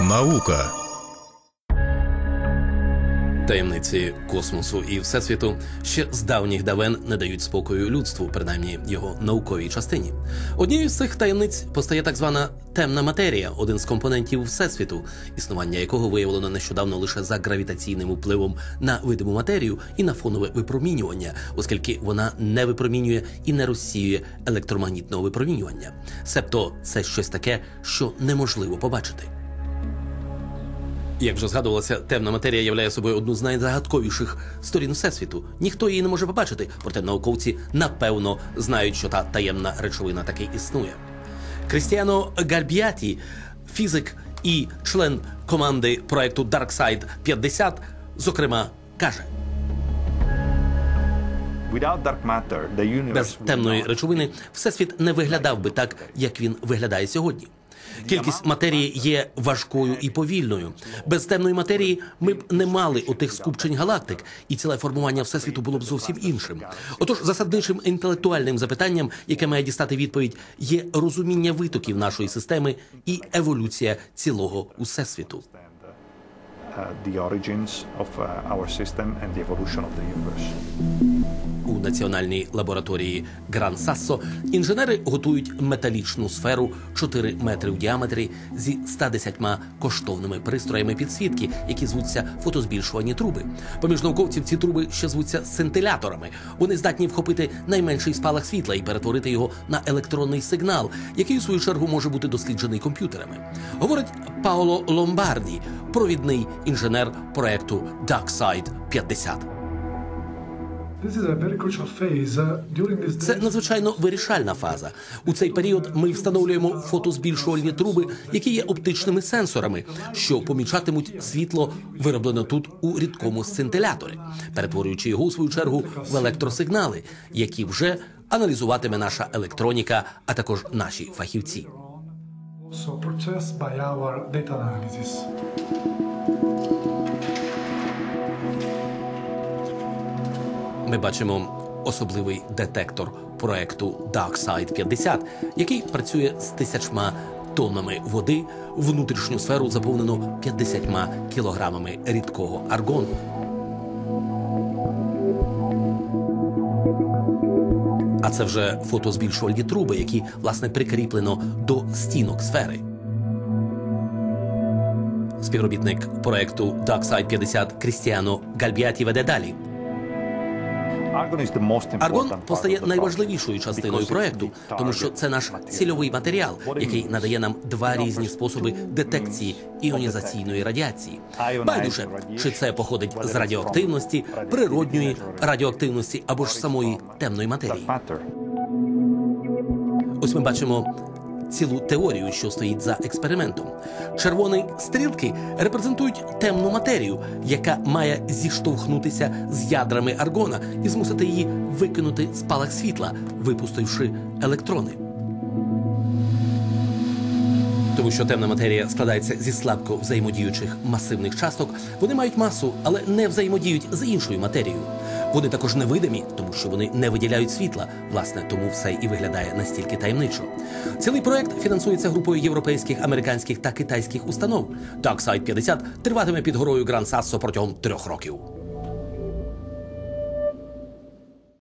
Наука Таємниці космосу і всесвіту ще з давніх давен не дають спокою людству, принаймні його науковій частині. Однією з цих таємниць постає так звана темна матерія, один з компонентів всесвіту, існування якого виявлено нещодавно лише за гравітаційним впливом на видиму матерію і на фонове випромінювання, оскільки вона не випромінює і не розсіює електромагнітного випромінювання. Себто це щось таке, що неможливо побачити. Як вже згадувалося, темна матерія являє собою одну з найзагадковіших сторін всесвіту. Ніхто її не може побачити, проте науковці напевно знають, що та таємна речовина таки існує. Крістіано Гальбіаті, фізик і член команди проекту DarkSide 50, зокрема, каже. Без темної речовини всесвіт не виглядав би так, як він виглядає сьогодні. Кількість матерії є важкою і повільною. Без темної матерії ми б не мали отих скупчень галактик, і ціле формування всесвіту було б зовсім іншим. Отож, засадничим інтелектуальним запитанням, яке має дістати відповідь, є розуміння витоків нашої системи і еволюція цілого всесвіту. uh, the origins of uh, our system and the evolution of the universe. Національній лабораторії Гран Сассо інженери готують металічну сферу 4 метри в діаметрі зі 110 коштовними пристроями підсвітки, які звуться фотозбільшувані труби. Поміж науковців ці труби ще звуться сцинтиляторами. Вони здатні вхопити найменший спалах світла і перетворити його на електронний сигнал, який у свою чергу може бути досліджений комп'ютерами. Говорить Паоло Ломбарді, провідний інженер проекту DarkSide 50. Це days, надзвичайно вирішальна фаза. У цей період ми встановлюємо фотозбільшувальні труби, які є оптичними сенсорами, що помічатимуть світло, вироблене тут у рідкому сцинтиляторі, перетворюючи його у свою чергу в електросигнали, які вже аналізуватиме наша електроніка, а також наші фахівці. also processed by our data analysis. Ми бачимо особливий детектор проекту DarkSide 50, який працює з тисячма тоннами води. Внутрішню сферу заповнено 50 кілограмами рідкого аргону. А це вже фотозбільшувальні труби, які власне прикріплено до стінок сфери. Співробітник проекту DarkSide 50 Крістіано Гальбіаті веде далі. Аргон постає найважливішою частиною проекту, тому що це наш цільовий матеріал, який надає нам два різні способи детекції іонізаційної радіації. Байдуже, чи це походить з радіоактивності, природньої радіоактивності або ж самої темної матерії. Ось ми бачимо цілу теорію, що стоїть за експериментом. Червоні стрілки репрезентують темну матерію, яка має зіштовхнутися з ядрами аргона і змусити її викинути спалах світла, випустивши електрони. Тому що темна матерія складається зі слабко взаємодіючих масивних часток, вони мають масу, але не взаємодіють з іншою матерією. Вони також невидимі, тому що вони не виділяють світла. Власне, тому все і виглядає настільки таємничо. Цілий проект фінансується групою європейських, американських та китайських установ. DarkSide 50 триватиме під горою Гран Сассо протягом трьох років.